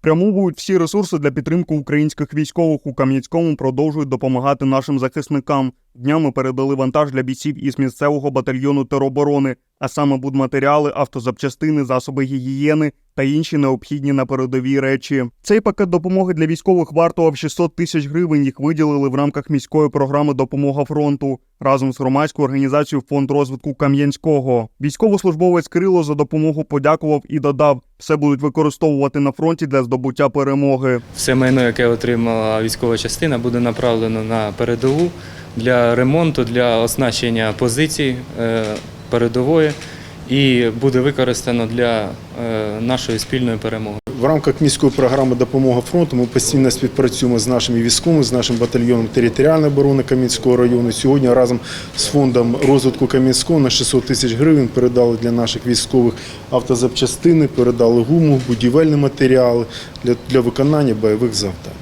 Спрямовують всі ресурси для підтримки українських військових у Кам'янському, продовжують допомагати нашим захисникам. Днями передали вантаж для бійців із місцевого батальйону тероборони, а саме будматеріали, автозапчастини, засоби гігієни та інші необхідні на передовій речі. Цей пакет допомоги для військових вартував 600 тисяч гривень. Їх виділили в рамках міської програми Допомога фронту разом з громадською організацією Фонд розвитку Кам'янського. Військовослужбовець Кирило за допомогу подякував і додав: все будуть використовувати на фронті для здобуття перемоги. Все майно, яке отримала військова частина, буде направлено на передову для ремонту, для оснащення позицій е, передової і буде використано для е, нашої спільної перемоги. В рамках міської програми Допомога фронту ми постійно співпрацюємо з нашими військовими, з нашим батальйоном територіальної оборони Кам'янського району. Сьогодні разом з фондом розвитку Кам'янського на 600 тисяч гривень передали для наших військових автозапчастини, передали гуму, будівельні матеріали для, виконання бойових завдань.